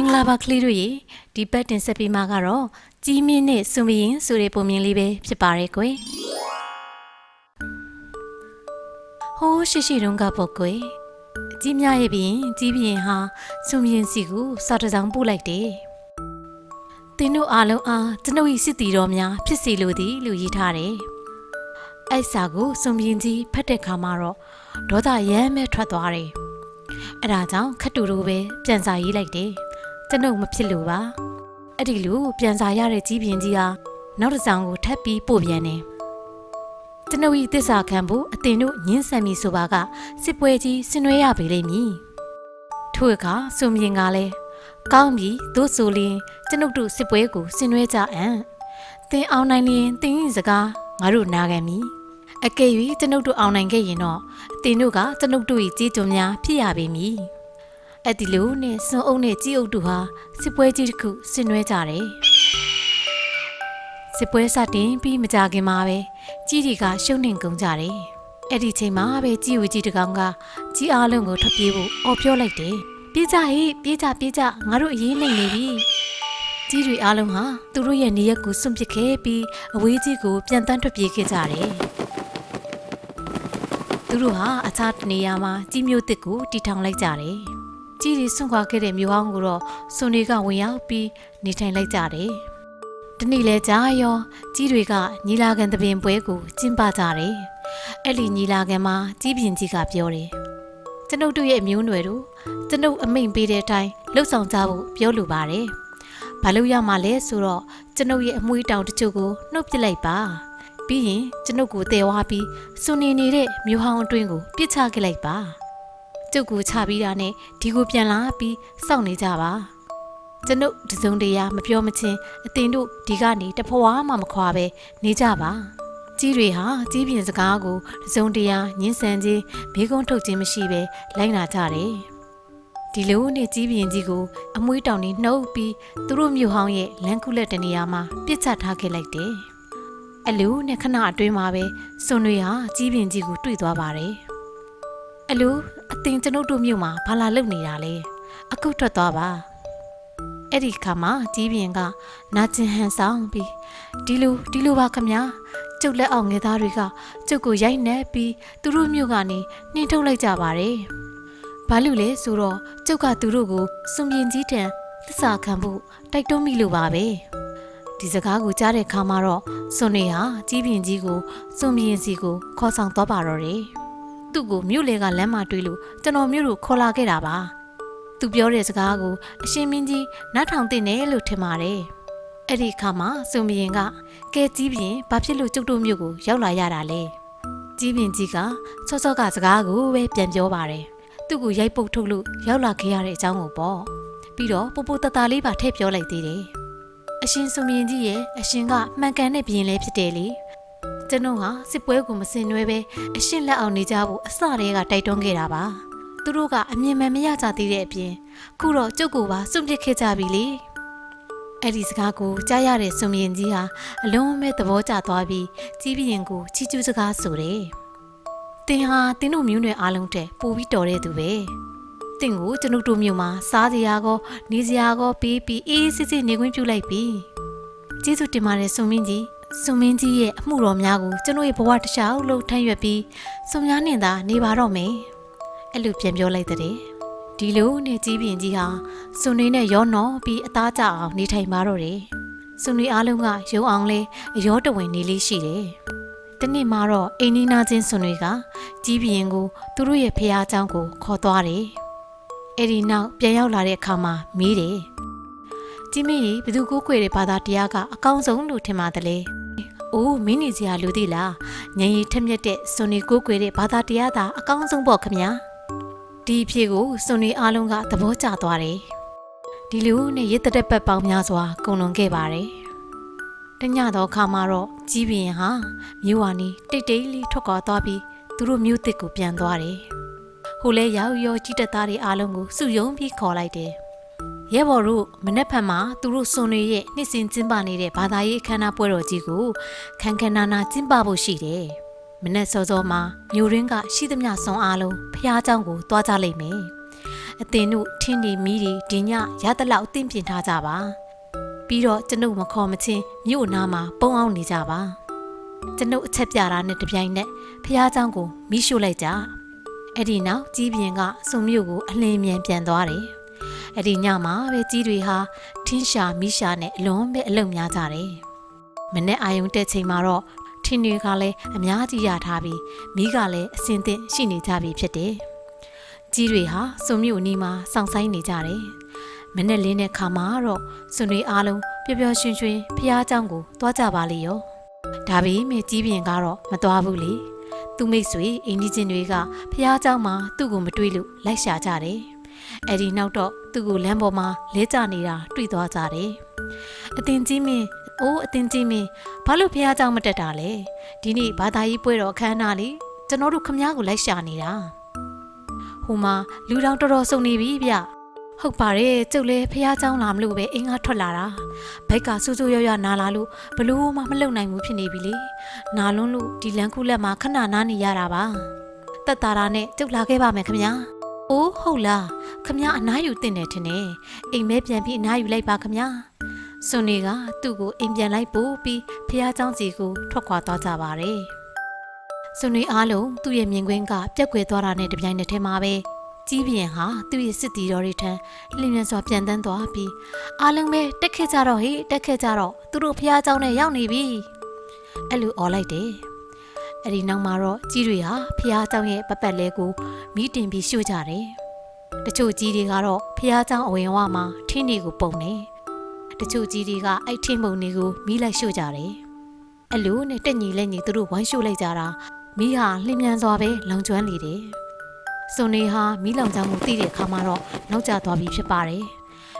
င်္ဂလာပါကလေးတို့ရေဒီပတ်တင်ဆက်ပြီးမှကတော့ကြီးမြင့်နဲ့စွန်မရင်ဆိုတဲ့ပုံမြင်လေးပဲဖြစ်ပါရဲ့ကွယ်ဟိုးရှိရှိတုန်းကပေါ့ကွယ်ကြီးမြရဲ့ပြင်ကြီးပြင်ဟာစွန်မရင်စီကိုစာတစ်စောင်ပို့လိုက်တယ်တင်းတို့အားလုံးအားကျွန်ုပ်၏စစ်တီတော်များဖြစ်စီလိုသည်လို့ရေးထားတယ်အဲ့စာကိုစွန်မရင်ကြီးဖတ်တဲ့ခါမှာတော့ဒေါသရမ်းမဲ့ထွက်သွားတယ်အဲ့ဒါကြောင့်ခတ်တူတို့ပဲပြန်စာရေးလိုက်တယ် ကျွန်ုပ်မဖြစ်လို့ပါအဲ့ဒီလိုပြန်စာရတဲ့ကြီးပြင်းကြီးဟာနောက်တစ်ဆောင်ကိုထပ်ပြီးပို့ပြန်တယ်ကျွန်ုပ်ဤသစ္စာခံဖို့အတင်တို့ညှင်းဆန်ပြီဆိုပါကစစ်ပွဲကြီးဆင်နွှဲရပေလိမ့်မည်ထို့အခါစုံမြင်ကလည်းကောင်းပြီသို့ဆိုလျင်ကျွန်ုပ်တို့စစ်ပွဲကိုဆင်နွှဲကြအံ့သင်အောင်နိုင်လျင်သင်၏စကားငါတို့နာခံမည်အကယ်၍ကျွန်ုပ်တို့အောင်နိုင်ခဲ့ရင်တော့အတင်တို့ကကျွန်ုပ်တို့၏ကြီးကျုံများဖြစ်ရပေမည် အဲ့ဒီလိုနဲ့စွန်အုပ်နဲ့ကြီးအုပ်တို့ဟာစစ်ပွဲကြီးတစ်ခုဆင်နွှဲကြတယ်စစ်ပွဲစတင်ပြီးမကြခင်မှာပဲကြီးတွေကရှုံးနေကုန်ကြတယ်အဲ့ဒီချိန်မှာပဲကြီးဝကြီးတကောင်ကကြီးအားလုံးကိုထွက်ပြေးဖို့အော်ပြောလိုက်တယ်ပြေးကြဟေ့ပြေးကြပြေးကြငါတို့အရေးနိုင်နေပြီကြီးတွေအားလုံးဟာသူတို့ရဲ့နေရက်ကိုစွန့်ပစ်ခဲ့ပြီးအဝေးကြီးကိုပြန်တန်းထွက်ပြေးခဲ့ကြတယ်သူတို့ဟာအခြားတနေရာမှာကြီးမျိုးတစ်ကိုတီထောင်လိုက်ကြတယ်။ ကြီးတွေဆွန့်ခွာခဲ့တဲ့မြို့ဟောင်းကိုတော့စွန်တွေကဝင်ရောက်ပြီးနေထိုင်လိုက်ကြတယ်။ဒီနေ့လဲကြာရောကြီးတွေကညီလာခံသဘင်ပွဲကိုကျင်းပကြတယ်။အဲ့ဒီညီလာခံမှာကြီးပြင်ကြီးကပြောတယ်။ကျွန်ုပ်တို့ရဲ့အမျိုးနွယ်တို့ကျွန်ုပ်အမိန်ပေးတဲ့အတိုင်းလှုပ်ဆောင်ကြဖို့ပြောလိုပါတယ်။ဘာလို့ရမှာလဲဆိုတော့ကျွန်ုပ်ရဲ့အမွှေးတောင်တချို့ကိုနှုတ်ပစ်လိုက်ပါ။ပြီးရင်ကျွန်ုပ်ကိုတဲဝါပြီးစွန်နေနေတဲ့မြို့ဟောင်းအတွင်းကိုပြစ်ချခဲ့လိုက်ပါ။ ကျုပ်ကိုချပြီးတာနဲ့ဒီကိုပြန်လာပြီးစောင့်နေကြပါကျွန်ုပ်တစုံတရာမပြောမချင်းအတင်တို့ဒီကနေတဖွာမှမခွာပဲနေကြပါကြီးတွေဟာကြီးပြင်စကားကိုတစုံတရာညှင်းဆန်ခြင်းဘေးကုန်းထုတ်ခြင်းမရှိပဲလိုက်နာကြတယ်ဒီလိုနဲ့ကြီးပြင်ကြီးကိုအမွှေးတောင်နေနှုတ်ပြီးသူတို့မြို့ဟောင်းရဲ့လမ်းကူလက်တနေရာမှာပြစ်ချထားခဲ့လိုက်တယ်အလူနဲ့ခဏအတွင်းမှာပဲစွန်တွေဟာကြီးပြင်ကြီးကိုတွေ့သွားပါတယ်အလူ အတင်ကျွန်ုပ်တို့မြို့မှာဘာလာလုပ်နေတာလဲအခုထွက်သွားပါအဲ့ဒီခါမှာကြီးပြင်ကနာကျင်ဟန်ဆောင်ပြီးဒီလိုဒီလိုပါခမညာကျုပ်လက်အောင်ငယ်သားတွေကကျုပ်ကိုရိုက်နှက်ပြီးသူတို့မြို့ကနေနှင်းထုတ်လိုက်ကြပါတယ်ဘာလို့လဲဆိုတော့ကျုပ်ကသူတို့ကိုစွန်ပြင်းကြီးတန်သစ္စာခံဖို့တိုက်တွန်းမိလို့ပါပဲဒီစကားကိုကြားတဲ့ခါမှာတော့စွန်နေဟာကြီးပြင်ကြီးကိုစွန်ပြင်းစီကိုခေါ်ဆောင်သွားပါတော့တယ် သူ့ကိုမြို့လေကလမ်းမှာတွေ့လို့ကျွန်တော်မြို့ကိုခေါ်လာခဲ့တာပါသူပြောတဲ့စကားကိုအရှင်မင်းကြီးနားထောင်တင်တယ်လို့ထင်ပါတယ်အဲ့ဒီအခါမှာစွန်မရင်ကကဲကြီးပြင်ဘာဖြစ်လို့ကျုပ်တို့မြို့ကိုရောက်လာရတာလဲကြီးပြင်ကြီးကစောစောကစကားကိုပဲပြန်ပြောပါတယ်သူ့ကိုရိုက်ပုတ်ထုတ်လို့ရောက်လာခဲ့ရတဲ့အကြောင်းကိုပေါ့ပြီးတော့ပူပူတတလေးပါထည့်ပြောလိုက်သေးတယ်အရှင်စွန်မရင်ကြီးရဲ့အရှင်ကမှန်ကန်တဲ့ဘီရင်လေးဖြစ်တယ်လေ ကျွန်တော်ဟာစစ်ပွဲကိုမစင်နွဲပဲအရှင်းလက်အောင်နေကြဖို့အစတည်းကတိုက်တွန်းခဲ့တာပါသူတို့ကအမြင်မှန်မရကြသေးတဲ့အပြင်ခုတော့ကျုပ်ကိုပါစွန့်ပစ်ခဲ့ကြပြီလေအဲ့ဒီစကားကိုကြားရတဲ့စွန်မြင်ကြီးဟာအလုံးမဲ့သဘောကျသွားပြီးကြီးပြင်းကိုချီးကျူးစကားဆိုတယ်တင်ဟာတင်းတို့မျိုးနွယ်အားလုံးတဲ့ပို့ပြီးတော်တဲ့သူပဲတင်ကိုကျွန်ုပ်တို့မျိုးမှာစားစရာကောနေစရာကောပေးပြီးအေးအေးဆေးဆေးနေခွင့်ပြုလိုက်ပြီကျေးဇူးတင်ပါတယ်စွန်မင်းကြီး စွန်မင်းကြီးရဲ့အမှုတော်များကိုကျွန်တော်ရဲ့ဘဝတစ်လျှောက်လုံးထမ်းရွက်ပြီးစွန်များနဲ့သာနေပါတော့မယ်အဲ့လိုပြန်ပြောလိုက်တဲ့ဒီလိုနဲ့ကြီးပြင်ကြီးဟာစွန်နေနဲ့ရောနော်ပြီးအသားကျအောင်နေထိုင်ပါတော့တယ်စွန်နေအားလုံးကရုံအောင်လဲအရောတဝင်နေလေးရှိတယ်တနေ့မှာတော့အိမ်နီးနားချင်းစွန်တွေကကြီးပြင်ကိုသူတို့ရဲ့ဖះเจ้าကိုခေါ်သွားတယ်အဲ့ဒီနောက်ပြန်ရောက်လာတဲ့အခါမှာမေးတယ်ကြီးမင်းကြီးဘယ်သူကိုကိုွယ်တဲ့ဘာသာတရားကအကောင်းဆုံးလို့ထင်ပါတယ်လေ။ အိုးမင်းနေစရာလူသေးလား။ညင်ရီထက်မြက်တဲ့စွန်နီကိုကိုွယ်တဲ့ဘာသာတရားသာအကောင်းဆုံးပေါ့ခမညာ။ဒီအဖြစ်ကိုစွန်နီအားလုံးကသဘောကျသွားတယ်။ဒီလိုနဲ့ရစ်တဲ့ပတ်ပေါင်းများစွာကုန်လွန်ခဲ့ပါတယ်။တညတော့ခါမှာတော့ကြီးပင်ဟာမြို့ဝါနီတိတ်တိတ်လေးထွက်ခွာသွားပြီးသူတို့မြို့တစ်ကိုပြန်သွားတယ်။ဟိုလဲရောက်ရောကြီးတက်သားတွေအားလုံးကိုစုယုံပြီးခေါ်လိုက်တယ်။ ရဲဘော်တို့မနေ့ဖက်မှာသူတို့စွန်တွေရဲ့နှစ်စဉ်ကျင်းပနေတဲ့ဘာသာရေးအခမ်းအနားပွဲတော်ကြီးကိုခန်းခန်းနာနာကျင်းပဖို့ရှိတယ်။မနေ့စောစောမှာမြို့ရင်းကရှိသမျှစွန်အားလုံးဖះเจ้าကိုတွားကြလိမ့်မယ်။ အသင်တို့ထင်းဒီမီးဒီဒီညရတလောက်အသင့်ပြင်ထားကြပါပြီးတော့ကျွန်ုပ်မခေါ်မချင်းမြို့နာမှာပုံအောင်နေကြပါကျွန်ုပ်အချက်ပြတာနဲ့တပြိုင်နက်ဖះเจ้าကိုမိရှို့လိုက်ကြအဲ့ဒီနောက်ကြီးပြင်းကစုံမြို့ကိုအလင်းမြန်ပြန်သွားတယ် အဲ့ဒီညမှာပဲကြီးတွေဟာထင်းရှာမိရှာနဲ့အလွန်ပဲအလုံများကြတယ်မနေ့အာယုံတက်ချိန်မှာတော့ထင်းတွေကလည်းအများကြီးရထားပြီးမိကလည်းအစင်သင့်ရှိနေကြပြီဖြစ်တယ်ကြီးတွေဟာစုံမြို့နီးမှာစောင့်ဆိုင်နေကြတယ်မနေ့လင်းတဲ့ခါမှာတော့စွန်တွေအားလုံးပျော်ပျော်ရွှင်ရွှင်ဖះเจ้าကိုသွားကြပါလေရောဒါပေမဲ့ကြီးပြင်းကတော့မသွားဘူးလေသူမိတ်ဆွေအင်းဒီချင်းတွေကဖះเจ้าမှာသူ့ကိုမတွေ့လို့လိုက်ရှာကြတယ် အဲ့ဒီနောက်တော့သူ့ကိုလမ်းပေါ်မှာလဲကျနေတာတွေ့သွားကြတယ်အတင်ကြီးမင်းအိုးအတင်ကြီးမင်းဘာလို့ဖះเจ้าမတက်တာလဲဒီနေ့ဘာသာရေးပွဲတော်အခမ်းအနားလေကျွန်တော်တို့ခမ ्या ကိုလိုက်ရှာနေတာဟိုမှာလူတောင်တော်တော်စုံနေပြီဗျဟုတ်ပါတယ်ကျုပ်လည်းဖះเจ้าလာမလို့ပဲအင်းကားထွက်လာတာဘိုက်ကဆူဆူရွရွနာလာလို့ဘလို့မှမလုံနိုင်ဘူးဖြစ်နေပြီလေနာလွန်းလို့ဒီလန်ခုလက်မှာခဏနားနေရတာပါတက်တာတာနဲ့ကျုပ်လာခဲ့ပါမယ်ခမ ्या အိုးဟုတ်လားခမ ्या အနားယူတင်တယ်ထင်တယ်အိမ်မဲပြန်ပြီးအနားယူလိုက်ပါခမ ्या စွန်နေကသူ့ကိုအိမ်ပြန်လိုက်ပို့ပြီးဖះเจ้าစီကိုထွက်ခွာသွားကြပါတယ်စွန်နေအားလုံးသူ့ရဲ့မြင်ကွင်းကပြက်ကွယ်သွားတာနဲ့တပြိုင်နက်တည်းမှာပဲကြီးပြင်းဟာသူ့ရဲ့စစ်တီတော်တွေထံလျင်မြန်စွာပြန်တန်းသွားပြီးအားလုံးပဲတက်ခဲ့ကြတော့ဟေးတက်ခဲ့ကြတော့သူတို့ဖះเจ้าနဲ့ရောက်နေပြီအဲ့လိုអော်လိုက်တယ် အဲ့ဒီနောက်မှာတော့ကြီးတွေဟာဖះเจ้าရဲ့ပပတ်လဲကိုမိတင်ပြီးရှို့ကြတယ်တချို့ကြီးတွေကတော့ဖះเจ้าအဝင်ဝမှာထင်းတွေကိုပုံနေတချို့ကြီးတွေကအဲ့ထင်းပုံတွေကိုမိလိုက်ရှို့ကြတယ်အဲ့လိုနဲ့တက်ညီလက်ညီသူတို့ဝိုင်းရှို့လိုက်ကြတာမိဟာလျင်မြန်စွာပဲလောင်ကျွမ်းနေတယ်စွန်နေဟာမိလောင်ကြောင်ကိုသိတဲ့အခါမှာတော့နောက်ကျသွားပြီဖြစ်ပါတယ်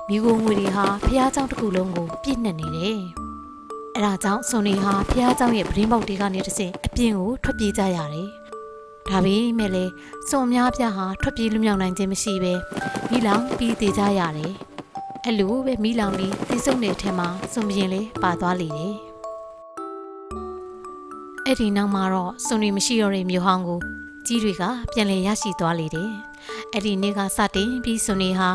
မိကိုငွေတွေဟာဖះเจ้าတစ်ခုလုံးကိုပြည့်နှက်နေတယ် အဲ့ဒါကြောင့်စွန်နေဟာဖះเจ้าရဲ့ပရင်းပေါက်တွေကနေတစ်ဆင့်အပြင်ကိုထွက်ပြေးကြရတယ်ဒါပေမဲ့လေစွန်များပြဟာထွက်ပြေးလွမြောက်နိုင်ခြင်းမရှိပဲမိလောင်ပြီးသေးကြရတယ်အဲ့လိုပဲမိလောင်ပြီးတိစုံနေထဲမှာစွန်ပြင်းလေးပါသွားလေတယ်အဲ့ဒီနောက်မှာတော့စွန်တွေမရှိတော့တဲ့မြို့ဟောင်းကိုကြီးတွေကပြန်လည်ရရှိသွားလေတယ်အဲ့ဒီနေ့ကစတင်ပြီးစွန်တွေဟာ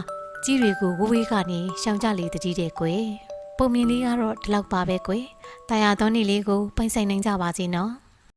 ကြီးတွေကိုဝဝေးကနေရှောင်ကြလေတည်းတဲ့ကွယ် ပုံမြင်လေးကတော့ဒီလောက်ပါပဲကွယ်တာယာသောနေ့လေးကိုပိုင်ဆိုင်နိုင်ကြပါစေနော်